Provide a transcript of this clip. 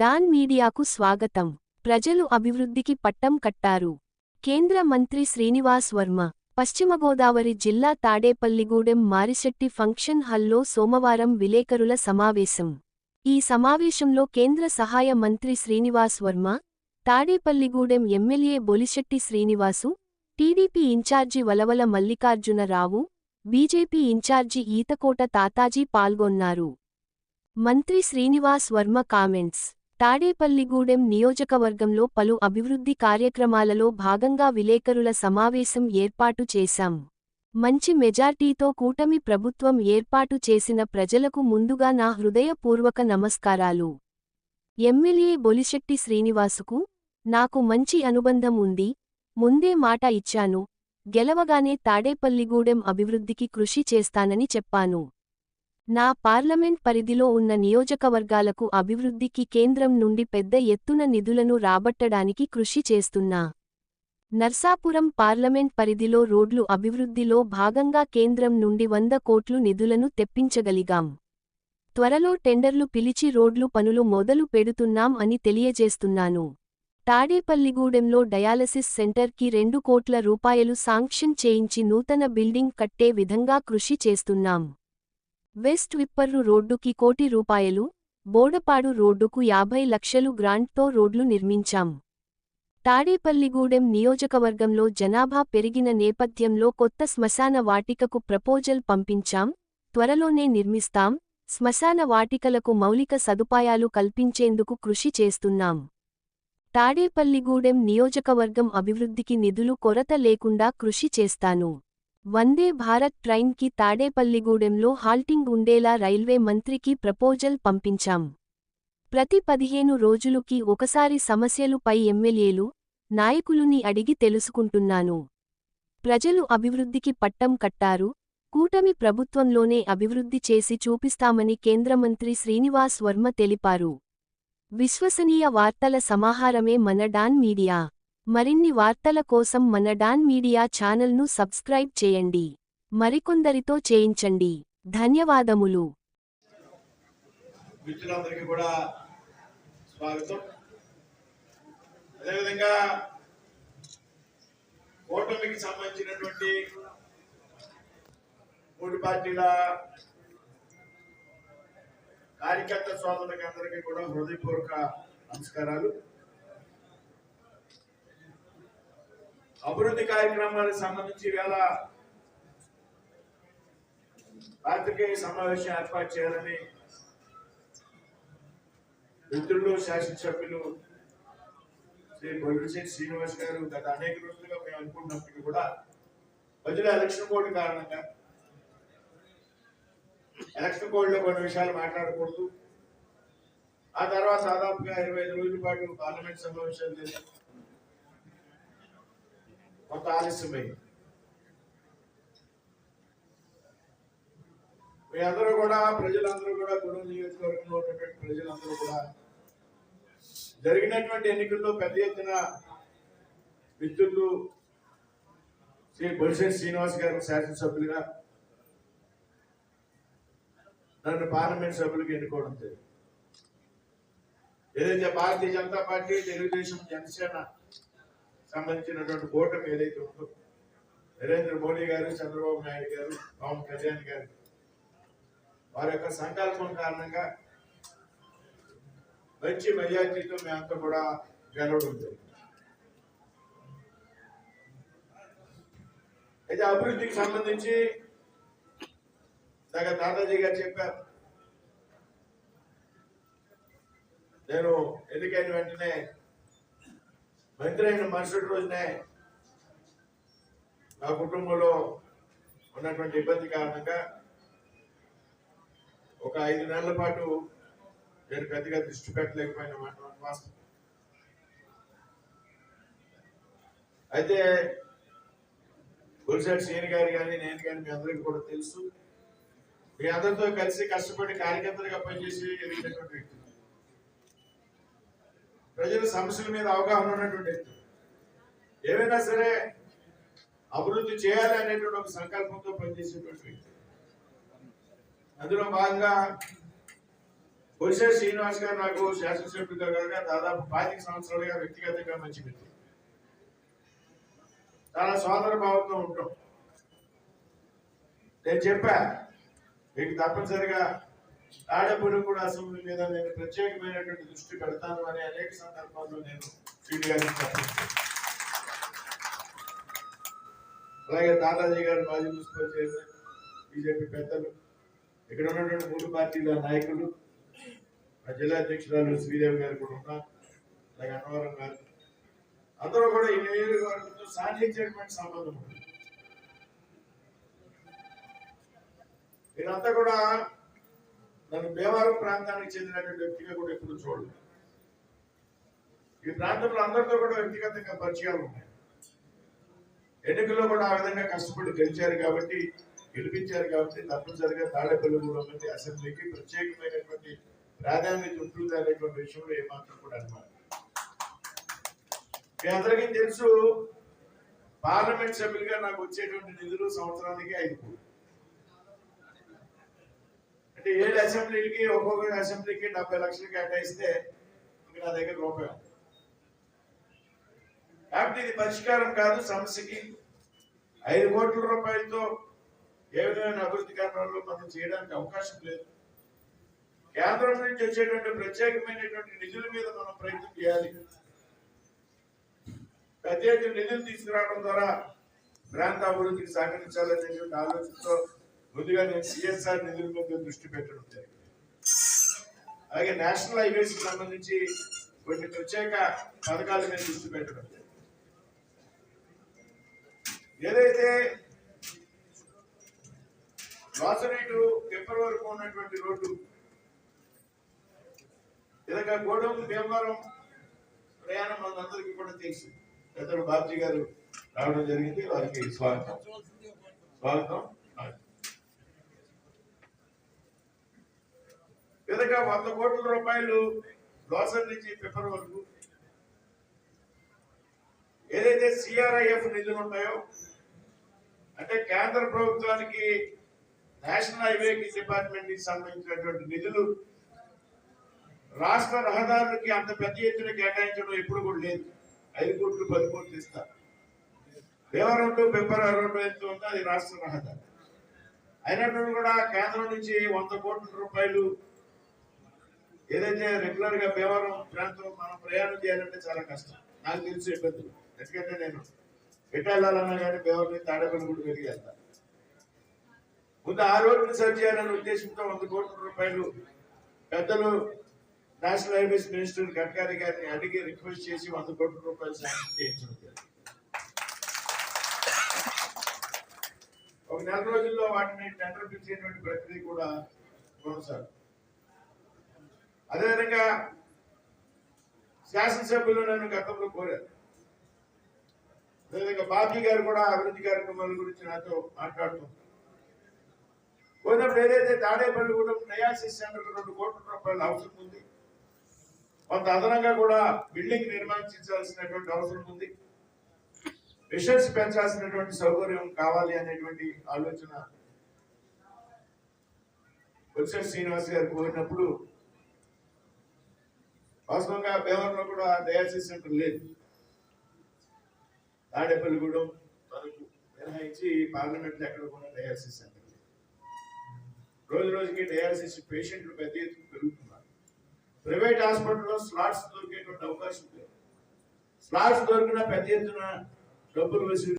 Don మీడియాకు స్వాగతం. ప్రజలు అభివృద్ధికి పట్టం కట్టారు. కేంద్ర మంత్రి శ్రీనివాస్ వర్మ పశ్చిమ గోదావరి జిల్లా తాడేపల్లిగూడెం మారిశెట్టి ఫంక్షన్ హాల్లో సోమవారం విలేకరుల సమావేశం. ఈ సమావేశంలో కేంద్ర సహాయ మంత్రి Srinivas Varma Tadepalligudem MLA Bolisetti Srinivasu TDP incharge Valavala Mallikarjunarao BJP incharge Eethakota Tataji పాల్గొన్నారు. మంత్రి శ్రీనివాస్ వర్మ కామెంట్స్. తాడేపల్లిగూడెం నియోజకవర్గంలో పలు అభివృద్ధి కార్యక్రమాలలో భాగంగా విలేకరుల సమావేశం ఏర్పాటు చేశాం. మంచి మెజార్టీతో కూటమి ప్రభుత్వం ఏర్పాటు చేసిన ప్రజలకు ముందుగా నా హృదయపూర్వక నమస్కారాలు. ఎమ్మెల్యే బొలిశెట్టి శ్రీనివాసుకు నాకు మంచి అనుబంధం ఉంది. ముందే మాట ఇచ్చాను. గెలవగానే తాడేపల్లిగూడెం అభివృద్ధికి కృషి చేస్తానని చెప్పాను. నా పార్లమెంట్ పరిధిలో ఉన్న నియోజకవర్గాలకు అభివృద్ధికి కేంద్రం నుండి పెద్ద ఎత్తున నిధులను రాబట్టడానికి కృషి చేస్తున్నా. నర్సాపురం పార్లమెంట్ పరిధిలో రోడ్లు అభివృద్ధిలో భాగంగా కేంద్రం నుండి వంద కోట్లు నిధులను తెప్పించగలిగాం. త్వరలో టెండర్లు పిలిచి రోడ్లు పనులు మొదలు పెడుతున్నాం అని తెలియజేస్తున్నాను. తాడేపల్లిగూడెంలో డయాలసిస్ సెంటర్కి రెండు కోట్ల రూపాయలు శాంక్షన్ చేయించి నూతన బిల్డింగ్ కట్టే విధంగా కృషి చేస్తున్నాం. వెస్ట్ విప్పర్రు రోడ్డుకి కోటి రూపాయలు బోడపాడు రోడ్డుకు యాభై లక్షలు గ్రాంట్తో రోడ్లు నిర్మించాం. తాడేపల్లిగూడెం నియోజకవర్గంలో జనాభా పెరిగిన నేపథ్యంలో కొత్త శ్మశాన వాటికకు ప్రపోజల్ పంపించాం త్వరలోనే నిర్మిస్తాం శ్మశాన వాటికలకు మౌలిక సదుపాయాలు కల్పించేందుకు కృషి చేస్తున్నాం. తాడేపల్లిగూడెం నియోజకవర్గం అభివృద్ధికి నిధులు కొరత లేకుండా కృషి చేస్తాను. వందే భారత్ ట్రైన్కి తాడేపల్లిగూడెంలో హాల్టింగ్ ఉండేలా రైల్వే మంత్రికి ప్రపోజల్ పంపించాం. ప్రతి పదిహేను రోజులుకి ఒకసారి సమస్యలు పై ఎమ్మెల్యేలు నాయకులుని అడిగి తెలుసుకుంటున్నాను. ప్రజలు అభివృద్ధికి పట్టం కట్టారు కూటమి ప్రభుత్వంలోనే అభివృద్ధి చేసి చూపిస్తామని కేంద్రమంత్రి శ్రీనివాస్ వర్మ తెలిపారు. విశ్వసనీయ వార్తల సమాహారమే మన డాన్ మీడియా. మరిన్ని వార్తల కోసం మన డాన్ మీడియా ఛానల్ను సబ్స్క్రైబ్ చేయండి. మరికొందరితో చేయించండి. ధన్యవాదములు. మిత్రులందరికీ కూడా స్వాగతం. అదేవిధంగా కూటమికి సంబంధించినటువంటి మూడు పార్టీల కార్యకర్త సోదరులకి అందరికీ కూడా హృదయపూర్వక నమస్కారాలు. అభివృద్ధి కార్యక్రమాలకు సంబంధించి వేళ పాత్రికేయ సమావేశం ఏర్పాటు చేయాలని మిత్రులు శాసనసభ్యులు శ్రీ బొలిశెట్టి శ్రీనివాస్ గారు గత అనేక రోజులుగా మేము అనుకున్నప్పటికీ కూడా ప్రజల ఎలక్షన్ కోడ్ కారణంగా ఎలక్షన్ కోడ్లో కొన్ని విషయాలు మాట్లాడకూడదు ఆ తర్వాత దాదాపుగా ఇరవై ఐదు రోజుల పాటు పార్లమెంట్ సమావేశాలు జరిగింది కొంత ఆలస్యమైంది మీ అందరూ కూడా ప్రజలందరూ కూడా గూడెం నియోజకవర్గంలో ఉన్నటువంటి ప్రజలందరూ కూడా జరిగినటువంటి ఎన్నికల్లో పెద్ద ఎత్తున మిత్రులు శ్రీ బొలిశెట్టి శ్రీనివాస్ గారు శాసనసభ్యులుగా నన్ను పార్లమెంట్ సభ్యులకు ఎన్నుకోవడం జరిగింది. ఏదైతే భారతీయ జనతా పార్టీ తెలుగుదేశం జనసేన సంబంధించినటువంటి కూటమి ఏదైతే ఉందో నరేంద్ర మోడీ గారు చంద్రబాబు నాయుడు గారు పవన్ కళ్యాణ్ గారు వారి యొక్క సంకల్పం కారణంగా మంచి మెజార్టీతో మేమంతా కూడా గెలవడం జరిగింది. అయితే అభివృద్ధికి సంబంధించి ఇందాక దాదాజీ గారు చెప్పారు. నేను ఎన్నికైన వెంటనే మంత్రి అయిన మరుసటి రోజునే నా కుటుంబంలో ఉన్నటువంటి ఇబ్బంది కారణంగా ఒక ఐదు నెలల పాటు నేను పెద్దగా దృష్టి పెట్టలేకపోయిన వాస్తవం. అయితే గురిశెట్టి సీని గారు కానీ నేను కానీ మీ అందరికీ కూడా తెలుసు. మీ అందరితో కలిసి కష్టపడి కార్యకర్తలుగా పనిచేసి వ్యక్తి. ప్రజల సమస్యల మీద అవగాహన ఉన్నటువంటి వ్యక్తులు ఏమైనా సరే అభివృద్ధి చేయాలి అనేటువంటి ఒక సంకల్పంతో పనిచేసేటువంటి వ్యక్తి. అందులో భాగంగా కొలిసేరు శ్రీనివాస్ గారు నాకు శాసనసభ్యుడిగా కాక దాదాపు పాతిక సంవత్సరాలుగా వ్యక్తిగతంగా మంచి వ్యక్తి. చాలా సోదర భావంతో ఉంటాం. నేను చెప్పా మీకు తప్పనిసరిగా తాడేపూడి కూడా అసెంబ్లీ మీద నేను ప్రత్యేకమైనటువంటి దృష్టి పెడతాను అని అనేక సందర్భాల్లో నేను అలాగే దాదాజీ గారు మాజీ మున్సిపల్ చైర్మన్ బీజేపీ పెద్దలు ఇక్కడ ఉన్నటువంటి మూడు పార్టీల నాయకులు మా జిల్లా అధ్యక్షురాలు శ్రీదేవి గారు కూడా ఉన్నారు అలాగే అన్నవరం గారు. అందరూ కూడా ఈ నియోజకవర్గంతో సాధించేటువంటి సంబంధం ఉంది. మీరంతా కూడా నన్ను భీమవరం ప్రాంతానికి చెందినటువంటి వ్యక్తిగా కూడా ఎప్పుడు చూడలేదు. ఈ ప్రాంతంలో అందరితో కూడా వ్యక్తిగతంగా పరిచయాలు ఉన్నాయి. ఎన్నికల్లో కూడా ఆ విధంగా కష్టపడి గెలిచారు కాబట్టి గెలిపించారు కాబట్టి తప్పనిసరిగా తాడేపల్లిగూడెం అసెంబ్లీకి ప్రత్యేకమైనటువంటి ప్రాధాన్యత ఉంటుంది అనేటువంటి విషయంలో ఏమాత్రం కూడా అనమాట మీ అందరికీ తెలుసు పార్లమెంట్ సభ్యులుగా నాకు వచ్చేటువంటి నిధులు సంవత్సరానికి ఐదు కోట్లు. అంటే ఏడు అసెంబ్లీలకి ఒక్కొక్క అసెంబ్లీకి డెబ్బై లక్షలు కేటాయిస్తే ఇంకా నా దగ్గర రూపాయి కాబట్టి ఇది పరిష్కారం కాదు సమస్యకి. ఐదు కోట్ల రూపాయలతో ఏ విధమైన అభివృద్ధి కార్యక్రమాలు మనం చేయడానికి అవకాశం లేదు. కేంద్రం నుంచి వచ్చేటువంటి ప్రత్యేకమైనటువంటి నిధుల మీద మనం ప్రయత్నం చేయాలి. పెద్ద నిధులు తీసుకురావడం ద్వారా ప్రాంత అభివృద్ధికి సహకరించాలనేటువంటి ఆలోచనతో ముందుగా నేను సిఎస్ఆర్ నిధుల మీద దృష్టి పెట్టడం జరిగింది. అలాగే నేషనల్ హైవేస్కి సంబంధించి కొన్ని ప్రత్యేక పథకాల మీద దృష్టి పెట్టడం జరిగింది. ఏదైతే వాసనేటు పెప్పర్ వరకు ఉన్నటువంటి రోడ్డు ఇలాగ గోడౌన్ భీమవరం ప్రయాణం మనందరికీ కూడా తెలుసు. పెద్దలు బాబ్జీ గారు రావడం జరిగింది. వారికి స్వాగతం. స్వాగతం. విధంగా వంద కోట్ల రూపాయలు లోసర్ నుంచి పెప్పర్ వరకు. ఏదైతే సిఆర్ఐఎఫ్ నిధులు ఉన్నాయో అంటే కేంద్ర ప్రభుత్వానికి నేషనల్ హైవేకి డిపార్ట్మెంట్కి సంబంధించినటువంటి నిధులు రాష్ట్ర రహదారులకి అంత పెద్ద ఎత్తున కేటాయించడం ఎప్పుడు కూడా లేదు. ఐదు కోట్లు పది కోట్లు ఇస్తారు. దేవరం టు పెప్పర్ ఎంత ఉందో అది రాష్ట్ర రహదారి. అయినప్పుడు కూడా కేంద్రం నుంచి వంద కోట్ల రూపాయలు ఏదైతే రెగ్యులర్గా భీమవరం ప్రాంతం మనం ప్రయాణం చేయాలంటే చాలా కష్టం. నాకు తెలిసి ఇబ్బందులు ఎందుకంటే నేను ఎట్లా వెళ్ళాలన్నా కానీ భీమవరం తాడేపల్లి కూడా వెళ్ళి వెళ్తాను ముందు ఆ రోడ్డుని సరి చేయాలనే ఉద్దేశంతో వంద కోట్ల రూపాయలు పెద్దలు నేషనల్ హైవేస్ మినిస్టర్ గడ్కరీ గారిని అడిగి రిక్వెస్ట్ చేసి వంద కోట్ల రూపాయలు శాంక్షన్ చేయించడం ఒక నెల రోజుల్లో వాటిని టెండర్ పిలిచేటువంటి ప్రక్రియ కూడా కొనసాగుతుంది. అదేవిధంగా శాసనసభ్యులు నన్ను గతంలో కోరారు. అదేవిధంగా బాబీ గారు కూడా అభివృద్ధి కార్యక్రమాల గురించి నాతో మాట్లాడుతున్నారు పోయినప్పుడు ఏదైతే తాడేపల్లి కూడా డయాలసిస్ సెంటర్ రెండు కోట్ల రూపాయలు అవసరం ఉంది. కొంత అదనంగా కూడా బిల్డింగ్ నిర్మించాల్సినటువంటి అవసరం ఉంది. మిషన్స్ పెంచాల్సినటువంటి సౌకర్యం కావాలి అనేటువంటి ఆలోచన. బొత్స శ్రీనివాస్ గారు కోరినప్పుడు వాస్తవంగా భీమవరంలో కూడా డయాలసిస్ సెంటర్ లేదు. తాడేపల్లిగూడెం తనకు మినహాయించి పార్లమెంట్లో ఎక్కడ కూడా డయాలసిస్ సెంటర్ లేదు. రోజు రోజుకి డయాలసిస్ పేషెంట్లు పెద్ద ఎత్తున పెరుగుతున్నారు. ప్రైవేట్ హాస్పిటల్లో స్లాట్స్ దొరికేటువంటి అవకాశం లేదు. స్లాట్స్ దొరికినా పెద్ద ఎత్తున డబ్బులు వసూలు